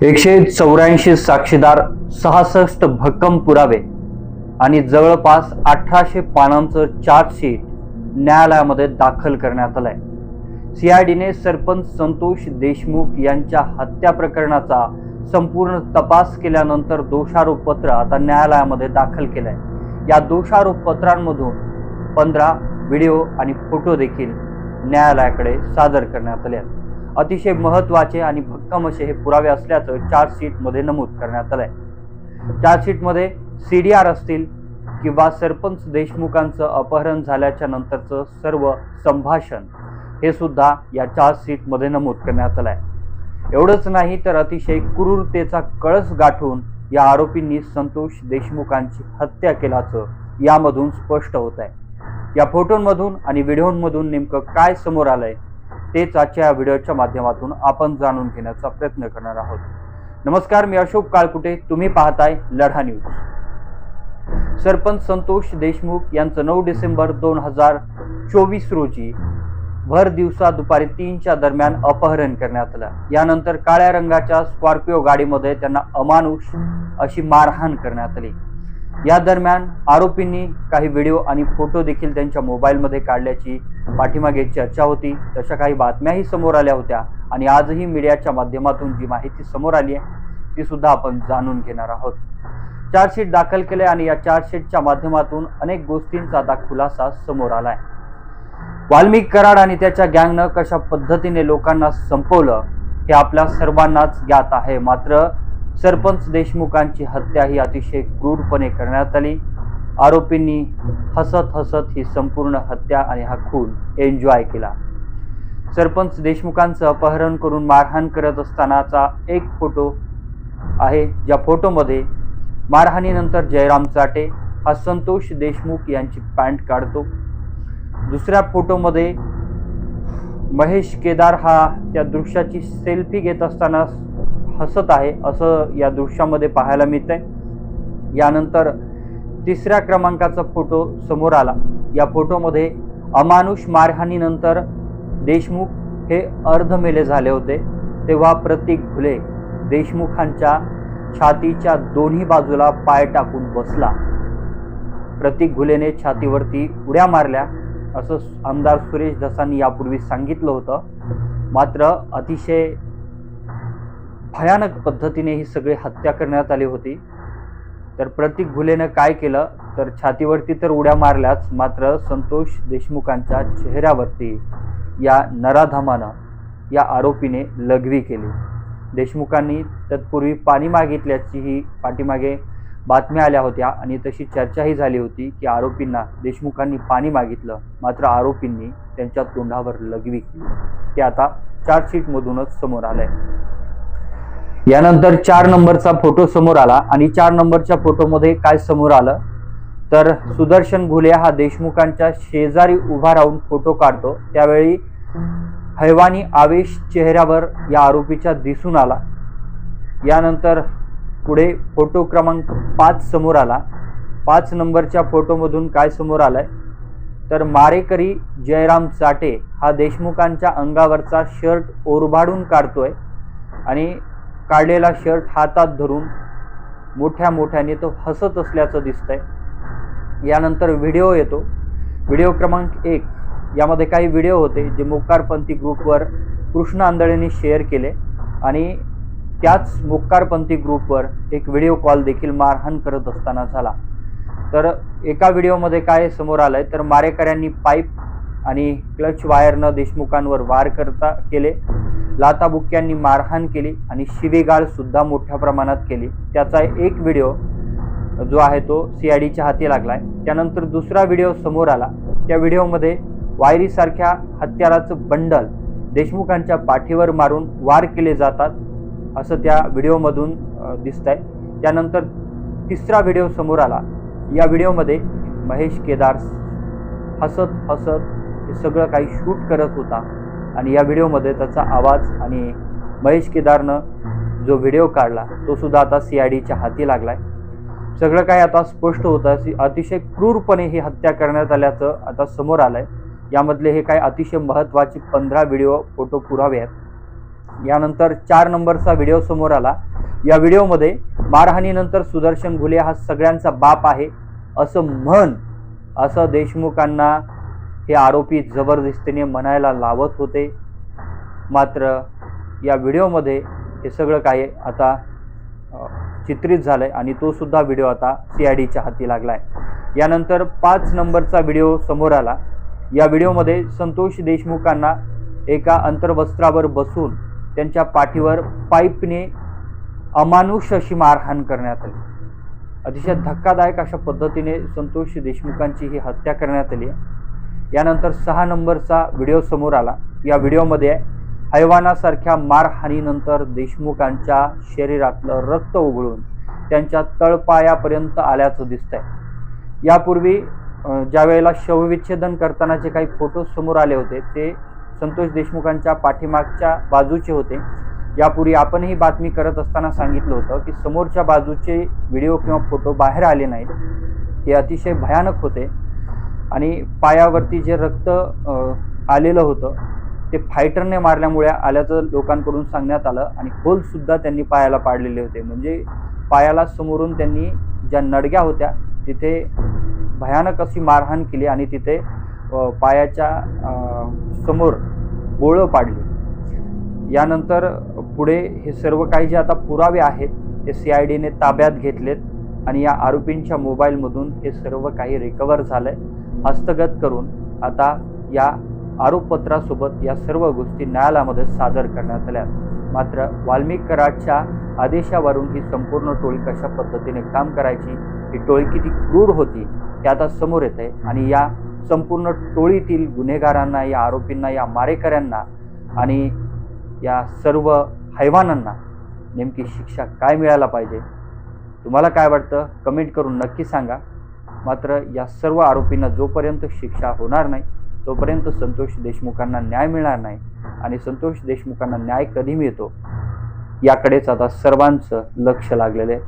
एकशे चौऱ्याऐंशी साक्षीदार सहासष्ट भक्कम पुरावे आणि जवळपास अठराशे पानांचं चार्जशीट न्यायालयामध्ये दाखल करण्यात आलंय. सीआयडीने सरपंच संतोष देशमुख यांच्या हत्या प्रकरणाचा संपूर्ण तपास केल्यानंतर दोषारोपपत्र आता न्यायालयामध्ये दाखल केलंय. या दोषारोप पत्रांमधून पंधरा व्हिडिओ आणि फोटो देखील न्यायालयाकडे सादर करण्यात आले आहेत. अतिशय महत्त्वाचे आणि भक्कम असे हे पुरावे असल्याचं चार्जशीटमध्ये नमूद करण्यात आलं आहे चार्जशीटमध्ये सी डी आर असतील किंवा सरपंच देशमुखांचं अपहरण झाल्याच्या नंतरचं सर्व संभाषण हे सुद्धा या चार्जशीटमध्ये नमूद करण्यात आलं आहे एवढंच नाही तर अतिशय क्रूरतेचा कळस गाठून या आरोपींनी संतोष देशमुखांची हत्या केल्याचं यामधून स्पष्ट होत आहे या फोटोंमधून आणि व्हिडिओमधून नेमकं काय समोर आलंय तेच आजच्या या व्हिडिओच्या माध्यमातून आपण जाणून घेण्याचा प्रयत्न करणार आहोत. नमस्कार मी अशोक काळकुटे. तुम्ही पाहताय लढा न्यूज. सरपंच संतोष देशमुख यांचं नऊ डिसेंबर दोन हजार चोवीस रोजी भर दिवसा दुपारी तीनच्या दरम्यान अपहरण करण्यात आलं. यानंतर काळ्या रंगाच्या स्कॉर्पिओ गाडीमध्ये त्यांना अमानुष अशी मारहाण करण्यात आली. या दरम्यान आरोपींनी काही व्हिडिओ आणि फोटो देखील त्यांच्या मोबाईलमध्ये काढल्याची पाठीमागे चर्चा होती. तशा काही बातम्याही समोर आल्या होत्या आणि आजही मीडियाच्या माध्यमातून जी माहिती समोर आली आहे ती सुद्धा आपण जाणून घेणार आहोत. चार्जशीट दाखल केले आणि या चार्जशीटच्या माध्यमातून अनेक गोष्टींचा आता खुलासा समोर आलाय. वाल्मिक कराड आणि त्याच्या गँगनं कशा पद्धतीने लोकांना संपवलं हे आपल्या सर्वांनाच ज्ञात आहे. मात्र सरपंच देशमुखांची हत्या ही अतिशय क्रूरपणे करण्यात आली. आरोपींनी हसत हसत ही संपूर्ण हत्या आणि हा खून एन्जॉय केला. सरपंच देशमुखांचं अपहरण करून मारहाण करत असतानाचा एक फोटो आहे. ज्या फोटोमध्ये मारहाणीनंतर जयराम चाटे हा संतोष देशमुख यांची पॅन्ट काढतो. दुसऱ्या फोटोमध्ये महेश केदार हा त्या दृश्याची सेल्फी घेत असताना हसत आहे असं या दृश्यामध्ये पाहायला मिळतंय. यानंतर तिसऱ्या क्रमांकाचा फोटो समोर आला. या फोटोमध्ये अमानुष मारहाणीनंतर देशमुख हे अर्धमेले झाले होते. तेव्हा प्रतीक घुले देशमुखांच्या छातीच्या दोन्ही बाजूला पाय टाकून बसला. प्रतीक घुलेने छातीवरती उड्या मारल्या असं आमदार सुरेश धसांनी यापूर्वी सांगितलं होतं. मात्र अतिशय भयानक पद्धतीने ही सगळी हत्या करण्यात आली होती. तर प्रतीक घुलेनं काय केलं? तर छातीवरती तर उड्या मारल्याच मात्र संतोष देशमुखांच्या चेहऱ्यावरती या नराधमानं या आरोपीने लघवी केली. देशमुखांनी तत्पूर्वी पाणी मागितल्याचीही पाठीमागे बातम्या आल्या होत्या आणि तशी चर्चाही झाली होती की आरोपींना देशमुखांनी पाणी मागितलं मात्र आरोपींनी त्यांच्या तोंडावर लघवी केली. ते आता चार्जशीटमधूनच समोर आलं आहे यानंतर चार नंबरचा फोटो समोर आला आणि चार नंबरच्या फोटोमध्ये काय समोर आलं? तर सुदर्शन घुले हा देशमुखांच्या शेजारी उभा राहून फोटो काढतो. त्यावेळी हैवानी आवेश चेहऱ्यावर या आरोपीच्या दिसून आला. यानंतर पुढे फोटो क्रमांक पाच समोर आला. पाच नंबरच्या फोटोमधून काय समोर आलंय? तर मारेकरी जयराम चाटे हा देशमुखांच्या अंगावरचा शर्ट ओरबाडून काढतोय आणि काढलेला शर्ट हातात धरून मोठ्या मोठ्याने तो हसत असल्याचं दिसतंय. यानंतर व्हिडिओ येतो. व्हिडिओ क्रमांक एक. यामध्ये काही व्हिडिओ होते जे मुक्कारपंथी ग्रुपवर कृष्ण आंधळेंनी शेअर केले आणि त्याच मुक्कारपंथी ग्रुपवर एक व्हिडिओ कॉल देखील मारहाण करत असताना झाला. तर एका व्हिडिओमध्ये काय समोर आलं आहे तर मारेकऱ्यांनी पाईप आणि क्लच वायरनं देशमुखांवर वार करता केले. लाताबुक्यांनी मारहाण केली आणि शिवेगाळसुद्धा मोठ्या प्रमाणात केली. त्याचा एक व्हिडिओ जो आहे तो सी आय डीच्या हाती लागला आहे त्यानंतर दुसरा व्हिडिओ समोर आला. त्या व्हिडिओमध्ये वायरीसारख्या हत्याराचं बंडल देशमुखांच्या पाठीवर मारून वार केले जातात असं त्या व्हिडिओमधून दिसत आहे त्यानंतर तिसरा व्हिडिओ समोर आला. या व्हिडिओमध्ये महेश केदार हसत हसत हे सगळं काही शूट करत होता. आणि या व्हिडिओमध्ये त्याचा आवाज आणि महेश केदारनं जो व्हिडिओ काढला तो सुद्धा आता सी आय डीच्या हाती लागला आहे सगळं काय आता स्पष्ट होतं. अतिशय क्रूरपणे ही हत्या करण्यात आल्याचं आता समोर आलं आहे यामधले हे काय अतिशय महत्त्वाचे पंधरा व्हिडिओ फोटो पुरावे आहेत. यानंतर चार नंबरचा व्हिडिओ समोर आला. या व्हिडिओमध्ये मारहाणीनंतर सुदर्शन घुले हा सगळ्यांचा बाप आहे असं म्हण असं देशमुखांना हे आरोपी जबरदस्तीने म्हणायला लावत होते. मात्र या व्हिडिओमध्ये हे सगळं काही आता चित्रित झालं आहे आणि तोसुद्धा व्हिडिओ आता सी आय डीच्या हाती आहे यानंतर पाच नंबरचा व्हिडिओ समोर आला. या व्हिडिओमध्ये संतोष देशमुखांना एका अंतर्वस्त्रावर बसून त्यांच्या पाठीवर पाईपने अमानुष अशी मारहाण करण्यात आली. अतिशय धक्कादायक अशा पद्धतीने संतोष देशमुखांची ही हत्या करण्यात आली. आहे यानंतर सहा नंबरचा व्हिडिओ समोर आला. या व्हिडिओमध्ये हैवानासारख्या मारहाणीनंतर देशमुखांच्या शरीरातलं रक्त उघडून त्यांच्या तळपायापर्यंत आल्याचं दिसतंय. यापूर्वी ज्या वेळेला शवविच्छेदन करताना जे काही फोटो समोर आले होते ते संतोष देशमुखांच्या पाठीमागच्या बाजूचे होते. यापूर्वी आपणही बातमी करत असताना सांगितलं होतं की समोरच्या बाजूचे व्हिडिओ किंवा फोटो बाहेर आले नाहीत. ते अतिशय भयानक होते. आणि पायावरती जे रक्त आलेलं होतं ते फायटरने मारल्यामुळे आल्याचं लोकांकडून सांगण्यात आलं आणि होलसुद्धा त्यांनी पायाला पाडलेले होते. म्हणजे पायाला समोरून त्यांनी ज्या नडग्या होत्या तिथे भयानक अशी मारहाण केली आणि तिथे पायाच्या समोर बोळं पाडली. यानंतर पुढे हे सर्व काही जे आता पुरावे आहेत ते सी आय डीने ताब्यात घेतलेत आणि या आरोपींच्या मोबाईलमधून हे सर्व काही रिकवर झालं आहे हस्तगत करून आता या आरोपपत्रासोबत या सर्व गोष्टी न्यायालयामध्ये सादर करण्यात आल्या. मात्र वाल्मिक कराडच्या आदेशावरून ही संपूर्ण टोळी कशा पद्धतीने काम करायची ही टोळी किती क्रूर होती हे आता समोर येत आहे आणि या संपूर्ण टोळीतील गुन्हेगारांना या आरोपींना या मारेकऱ्यांना आणि या सर्व हैवानांना नेमकी शिक्षा काय मिळायला पाहिजे? तुम्हाला काय वाटतं? कमेंट करून नक्की सांगा. मात्र या सर्व आरोपींना जोपर्यंत शिक्षा होणार नाही तोपर्यंत संतोष देशमुखांना न्याय मिळणार नाही आणि संतोष देशमुखांना न्याय कधी मिळतो याकडेच आता सर्वांचं लक्ष लागलेलं आहे.